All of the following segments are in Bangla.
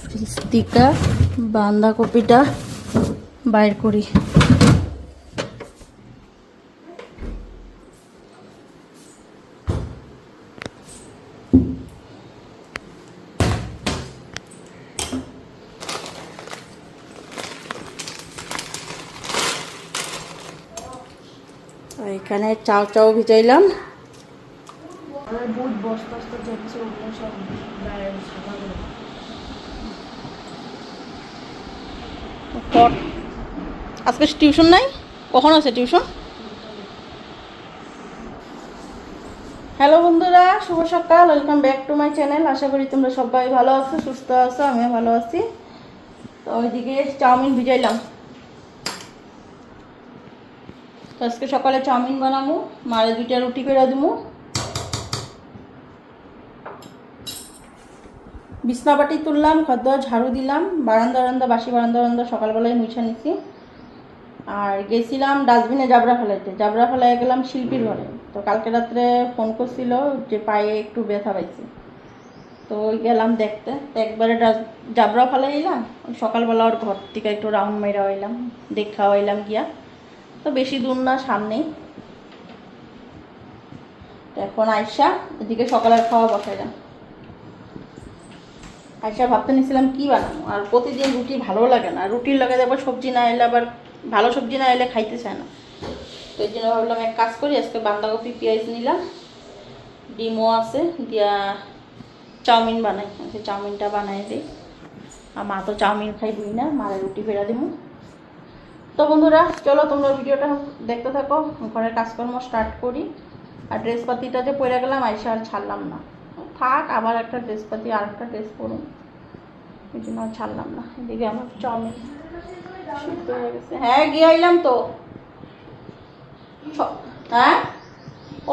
ফ্রিজ থেকে বাঁধাকপিটা বাইর করি। এখানে চাও চাও ভিজাইলাম। বুট বস্তা যাচ্ছে ওগুলো সব বাইরে সাদা করে পর আজকে টিউশন নাই? কখন আছে টিউশন? হ্যালো বন্ধুরা, শুভ সকাল, welcome back to my channel. আশা করি তোমরা সবাই ভালো আছো, সুস্থ আছো, আমিও ভালো আছি। তো ওইদিকে চাউমিন ভিজাইলাম। তো আজকে সকালে চাউমিন বানাবো, মারে দুইটা রুটি করে দিবো। বিছনাবাটি তুললাম খদ্দ ঝাড়ু দিলাম, বারান্দা বারান্দা, বাসি বারান্দা বারান্দা সকালবেলায় মুছা নিছি। আর গেছিলাম ডাস্টবিনে জাবরা ফেলাইতে। জাবরা ফেলাই গেলাম শিল্পীর ঘরে। তো কালকে রাত্রে ফোন করছিল যে পায়ে একটু ব্যথা পাইছে। তো গেলাম দেখতে। তো একবারে জাবরা ফেলাই এলাম সকালবেলা ওর ঘর থেকে একটু রাউন্ড মাইরা হইলাম দেখা হইলাম গিয়া। তো বেশি দূর না, সামনেই। এখন আইসা, এদিকে সকালের খাওয়া বসাইলাম। আইসা ভাবতে নিয়েছিলাম কী বানাবো? আর প্রতিদিন রুটি ভালো লাগে না। রুটির লাগে আবার সবজি না এলে আবার ভালো সবজি না এলে খাইতে চায় না। তো এই জন্য ভাবলাম এক কাজ করি, আজকে বাঁধাকপি, পেঁয়াজ নিলাম। ডিমও আছে, দিয়া চাউমিন বানাই। আজকে চাউমিনটা বানাই দিই আর মা তো চাউমিন খাইবই না, মারে রুটি ফেরা দিব তো বন্ধুরা, চলো তোমরা ভিডিওটা দেখতে থাকো। ঘরের কাজকর্ম স্টার্ট করি। আর ড্রেস পাতিটা যে পরে গেলাম আইসা আর ছাড়লাম না। থাক, আবার একটা ড্রেস পাতি, আর একটা ড্রেস পরুন। এই জন্য ছাড়লাম না। এদিকে আমার চাউমিন হয়ে গিয়ে আইলাম তো। হ্যাঁ?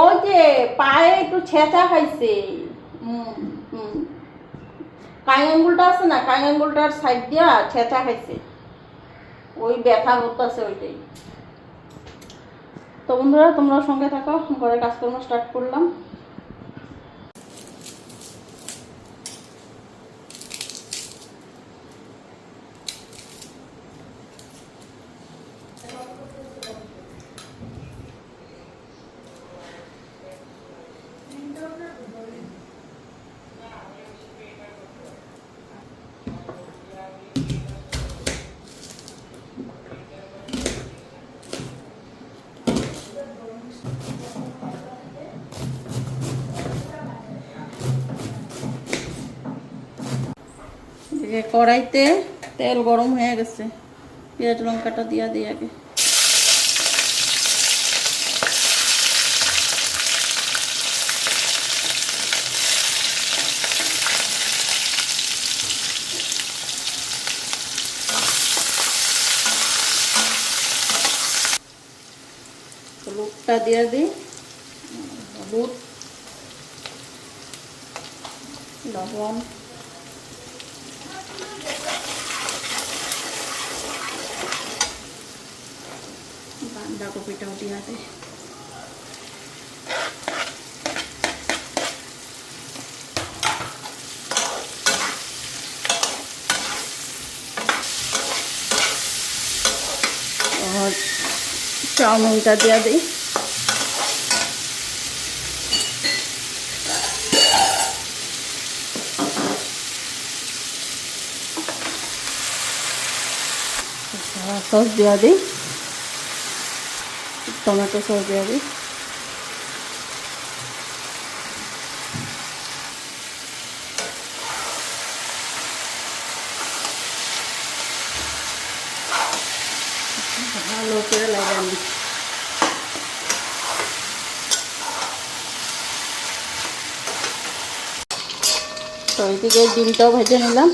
ওই যে পায়ে একটু ছেঁচা খাইছে। কাই আছে না? কাই সাইড দিয়া ছেঁচা খাইছে। ওই ব্যথা হতেছে ওইটাই। তো বন্ধুরা, তোমরাও সঙ্গে থাকো। ঘরের কাজকর্ম স্টার্ট করলাম। এদিকে কড়াইতে তেল গরম হয়ে গেছে। পেঁয়াজ, লঙ্কাটা দিয়া দিই আগে। হলুদটা দিয়ে দিই। হলুদ, লবণ। বাঁধাকপিটাও দিয়া দেয় আর চাউমিনটা দিয়া দিই। সস দেওয়া দিই। টমেটো সস দিই। ভালো করে লাগাই তো এইদিকে ডিমটাও ভেজে নিলাম।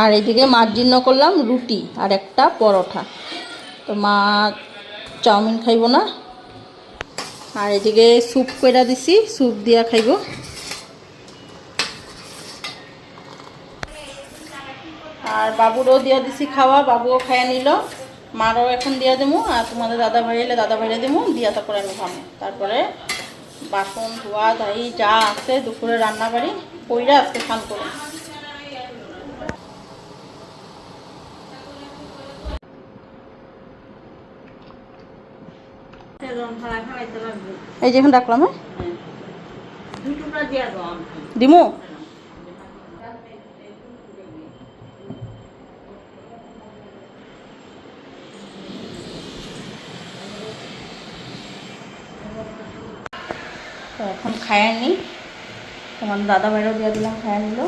আর এদিকে মার জন্য করলাম রুটি আর একটা পরোটা। তো মা চাউমিন খাইব না। আর এদিকে স্যুপ কইরা দিছি, স্যুপ দিয়া খাইব। আর বাবুরও দিয়া দিছি খাওয়া, বাবুও খাইয়া নিল। মারও এখন দিয়ে দেবো আর তোমাদের দাদা ভাই এলে দাদা ভাইরা দেবো দিয়া তারপরে আমি খাব তারপরে বাসন, ধোয়া, ধাই, যা আছে দুপুরে রান্না বাড়ি কইরা আজকে স্নান করব। এই যে এখন রাখলাম হ্যাঁ? দিমু? তো এখন খায় নি। তোমার দাদা ভাইরাও দিয়ে দিলাম খায় নিল।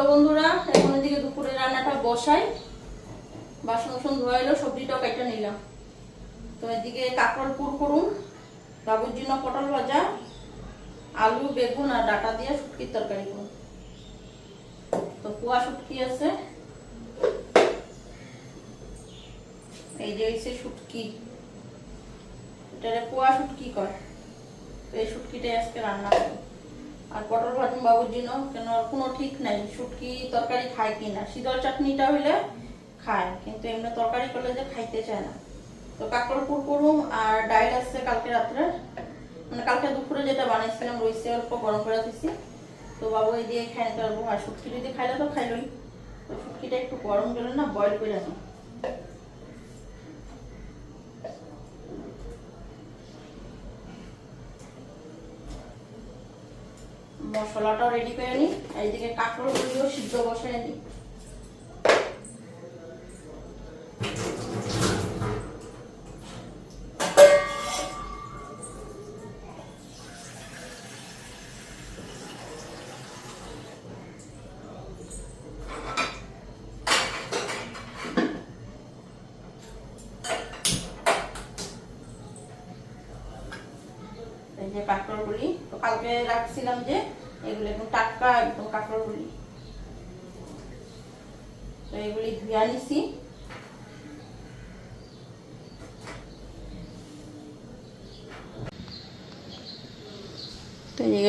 তো বন্ধুরা, এখন এদিকে দুপুরে রান্নাটা বসাই। বাসন বাসন ধোয়া এলো সবজিটাও কেটে নিলাম। তো এদিকে কাঁকড় পুর করুন, বাবুর জন্য পটল ভাজা, আলু, বেগুন আর ডাটা দিয়ে শুটকির তরকারি করুন। তো কুয়া শুটকি আছে। এই যে হয়েছে শুটকি। এটারে কুয়া শুটকি তো এই শুটকিটাই আজকে রান্না করব। আর পটল ভাজুন বাবুর জন্য, কেন কোনো ঠিক নাই, শুটকি তরকারি খায় কি না? শীতল চাটনিটা হইলে খায়, কিন্তু এমনি তরকারি করলে যে খাইতে চায় না। তো কাকড় করুম আর ডাইল আসছে কালকে রাত্রে। মানে কালকে দুপুরে যেটা বানাইছিলাম রইছে অল্প গরম করে দিছি। তো বাবু এই দিয়ে খাই নিতে পারব আর শুটকি যদি খাইলে তো খাইলই। তো শুটকিটা একটু গরম করে না বয়ল করে নিই মশলাটাও রেডি করে নিই। এইদিকে কাঁকড়গুলিও সিদ্ধ বসায় নিই। যে তো কালকে রাখছিলাম যে এগুলো একদম টাটকা একদম কাঁকড়গুলি। তো এগুলি ধুয়া নিছি।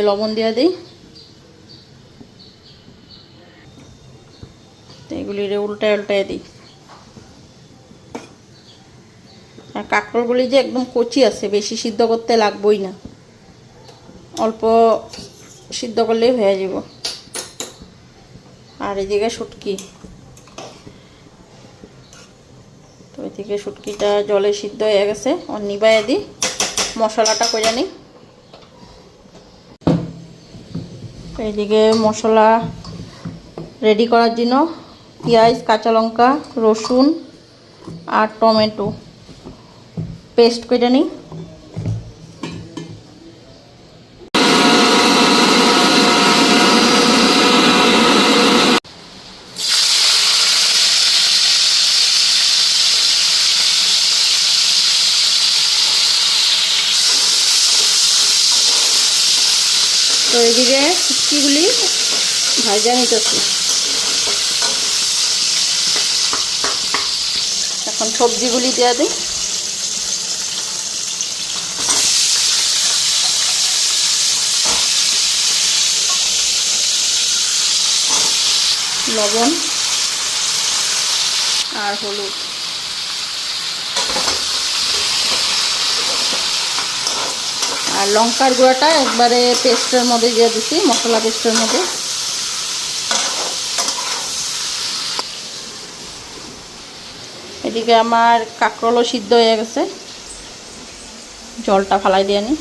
লবণ দিয়ে দিই। তো এগুলি উল্টায় উল্টায় দিই। আর কাঁকড়গুলি যে একদম কচি আছে, বেশি সিদ্ধ করতে লাগবেই না। অল্প সিদ্ধ করলেই হয়ে যাব। আর এদিকে শুটকি। তো এদিকে শুটকিটা জলে সিদ্ধ হয়ে গেছে। ওর নিবাইয়ে দিই মশলাটা করে নিই এদিকে মশলা রেডি করার জন্য পেঁয়াজ, কাঁচা লঙ্কা, রসুন আর টমেটো। পেস্ট করে নিই তো এদিকে শুটকিগুলি ভাজা নিতেছি। এখন সবজিগুলি দিয়ে দিই। লবণ আর হলুদ। আর লঙ্কার গুঁড়াটা একবারে পেস্টের মধ্যে দিয়ে দিছি, মশলা পেস্টের মধ্যে। এদিকে আমার কাঁকরোলও সিদ্ধ হয়ে গেছে। জলটা ফালাই দিয়ে নি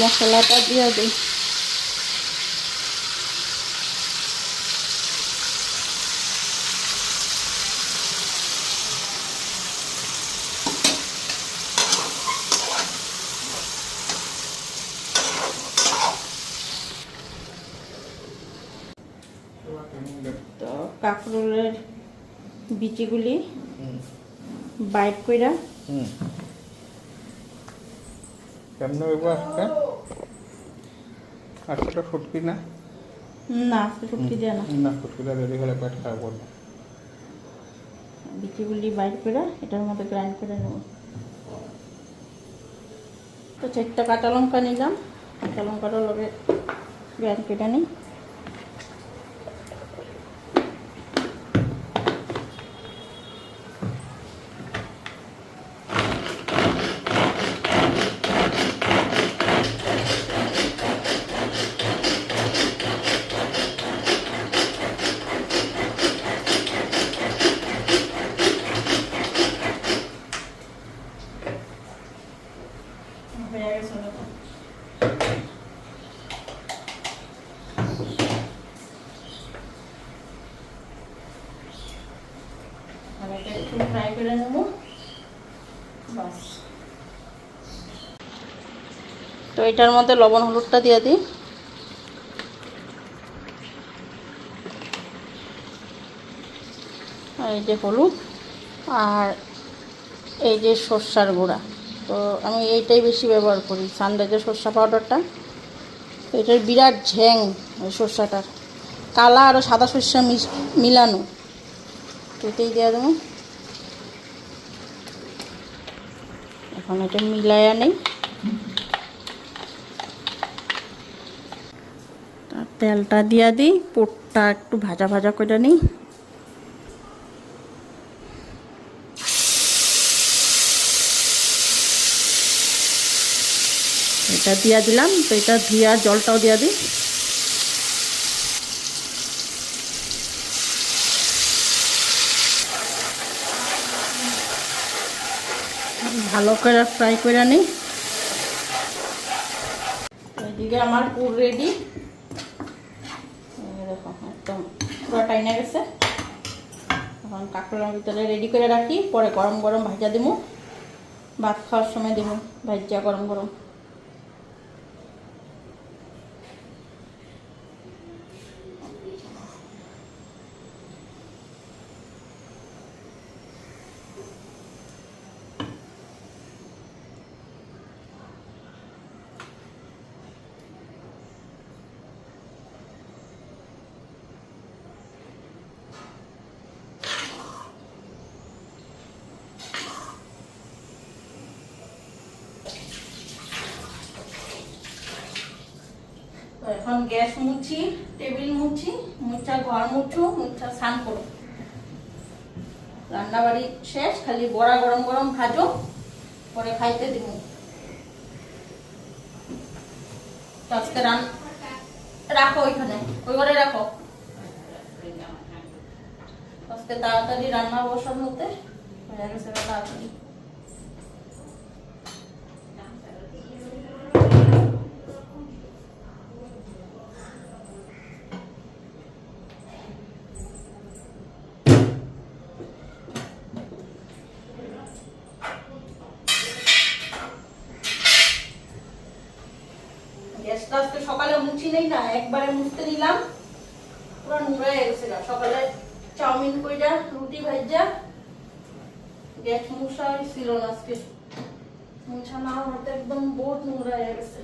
মশলাটা দিয়ে দিই তো কাঁকরোলের বিচিগুলি বাইট কইরা কেমন হইব আজকে? আজকে ফুটকি না? না শুটকি দেয় না। না ফুটকিটা রেডি হলে পেট খারাপ করবে। বিচিগুলি বাইট করে এটার মধ্যে গ্রাইন্ড করে নেব। তো চারটা কাঁচা লঙ্কা নিলাম। কাঁচা লঙ্কাটা লগে গ্রাইন্ড করে নিই হয়ে গেছে দেখো। আর এটা একটু ফ্রাই করে নেব বাস তো এটার মধ্যে লবণ হলুদটা দিয়ে দিই। এই যে হলুদ, আর এই যে সর্ষার গুঁড়া। তো আমি এইটাই বেশি ব্যবহার করি সানরাইজের সর্ষা পাউডারটা এটার বিরাট ঝ্যাং সর্ষাটার। কালা আর সাদা সর্ষা মিলানো। এটাই দেওয়া দেবো। এখন এটা মিলাইয়া নেই। তেলটা দিয়া দিই, পোটটা একটু ভাজা ভাজা করে নিই। এটা দিয়া দিলাম, তো এটা ধুয়া জলটাও দিয়া দিই। ভালো করে ফ্রাই করে নিই। এদিকে আমার পুর রেডি দেখো, একদম পুরো টাইনা গেছে। এখন কাঁকড়ার ভিতরে রেডি করে রাখি, পরে গরম গরম ভাজা দিব ভাত খাওয়ার সময় দিব ভাজা গরম গরম এখন গ্যাস মুছি, টেবিল মুছি ঘর মুছো স্নান করো। রান্নাবাড়ি শেষ, খালি বড়া গরম গরম ভাজো, পরে খাইতে দিব। আজকে রান রাখো ওইখানে, ওই ঘরে রাখো। আজকে তাড়াতাড়ি রান্না বসার মধ্যে তাড়াতাড়ি গ্যাসটা আজকে সকালে মুছি নেই না একবারে মুছতে নিলাম পুরো নোংরা হয়ে গেছে না সকালে চাউমিন কইটা রুটি ভাজা গ্যাস মুছা ছিল না আজকে। মুছা না হতে একদম বহুত নোংরা হয়ে গেছে।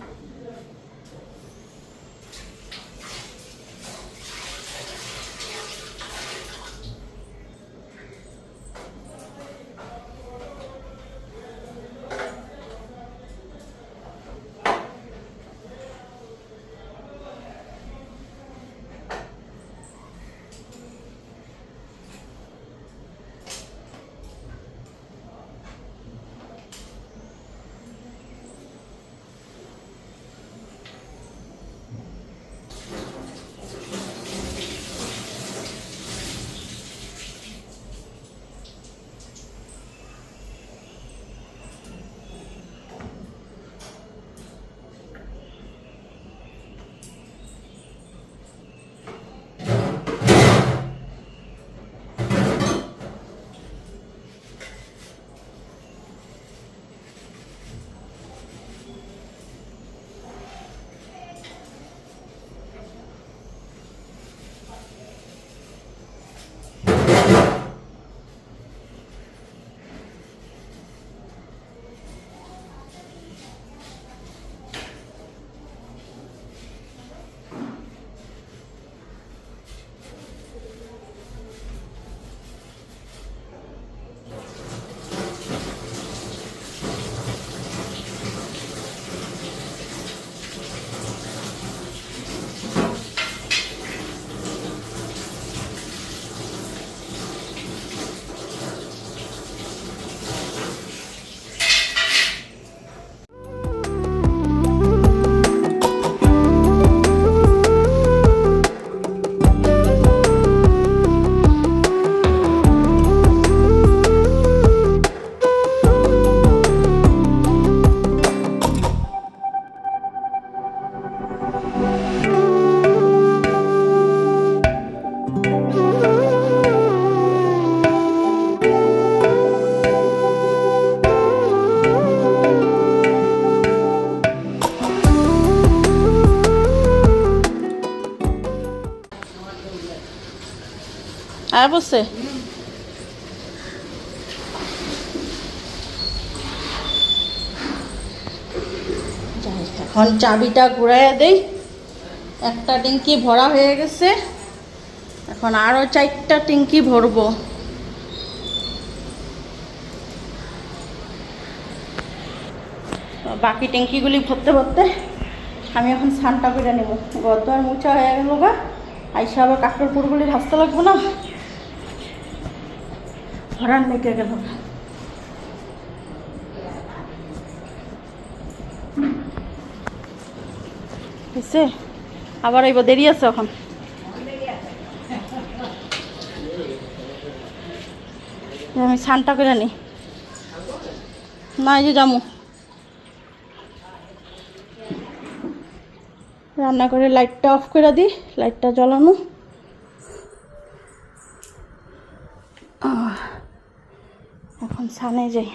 বসছে যাই, এখন চাবিটা ঘুরাইয়া দেই। একটা টিঙ্কি ভরা হয়ে গেছে। এখন আরও চারটা টিঙ্কি ভরবো। বাকি ট্যাঙ্কিগুলি ভরতে ভরতে আমি এখন স্নানটা করে নেব। আর মুছা হয়ে গেল গা। আইসা আবার কাঠের পুরগুলি ভাজতে লাগবো না। ভরার লেগে গেল। আবার এইবার দেরি আছে এখন? আমি স্নানটা করে নিই না, এই যে রান্না করে লাইটটা অফ করে দিই লাইটটা জ্বালানো। সানে যাই।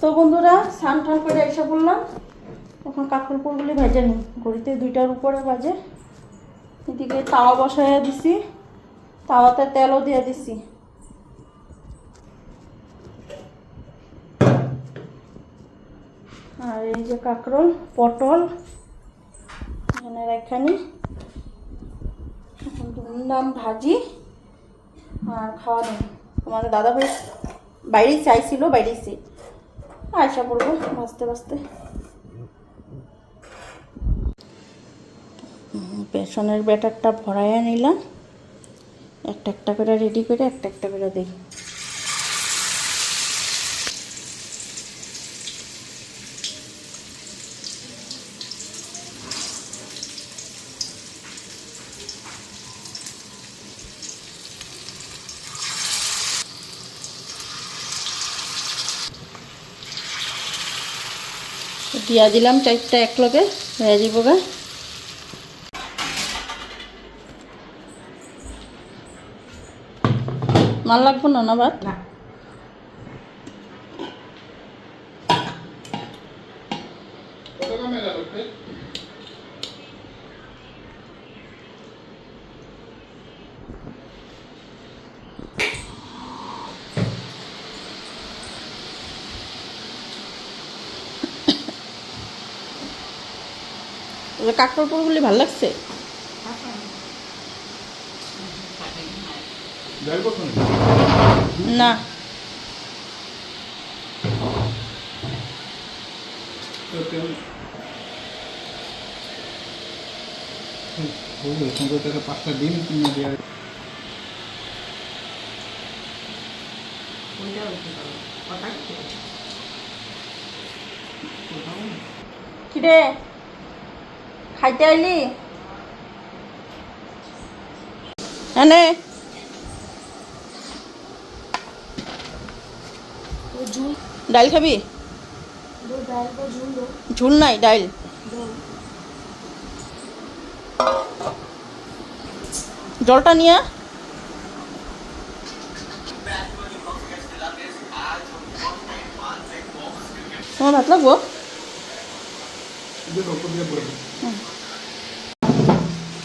তো বন্ধুরা, স্নান টান করে এসে পড়লাম। এখন কাকরপুরগুলি ভেজে নিই ঘড়িতে দুইটার উপরে বাজে। এদিকে তাওয়া বসাইয়া দিছি। তাওয়াতে তেলও দিয়ে দিছি। আর এই যে কাঁকরোল, পটল, এখানে রেখানি ধুমধাম ভাজি আর খাওয়া নেই তোমাদের দাদা ভাই বাইরেই চাইছিল, বাইরেই সে। আয়সা করব ভাজতে ভাজতে। পেছনের ব্যাটারটা ভরাইয়া নিলাম। একটা একটা করে রেডি করে, একটা একটা করে দিই। দিয়া দিলাম চারটা এক লগে হয়ে যাব মাল লাগবো না না ভাত? কাকড় পুরগুলি ভালো লাগছে? না। পাঁচটা ডিম কিনে দেওয়া কিরে? খাইতে আইলি? এনে। ডাইল খাবি? ঝুল নাই ডাইল। জলটা নিয়ে তোমার ভাত লাগবো? দিয়ে ওপর দিয়ে পড়বে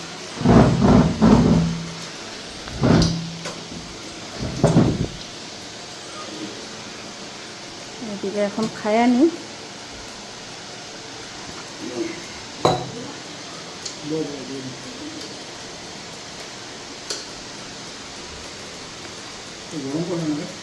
এদিকে এখন খায়া নি গরম করে নেবে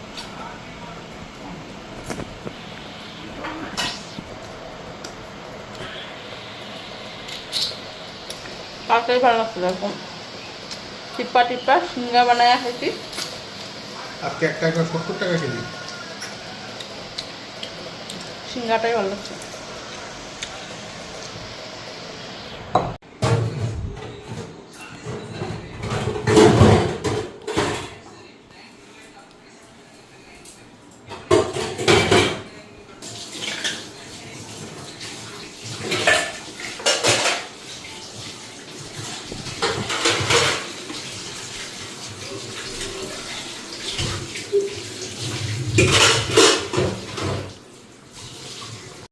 কাকে ভালো লাগছে এরকম টিপ্পা টিপ্পা সিঙ্গা বানায় খাইছি। আজকে একটা একটা সত্তর টাকা কেজি। সিঙ্গাটাই ভালো লাগছে।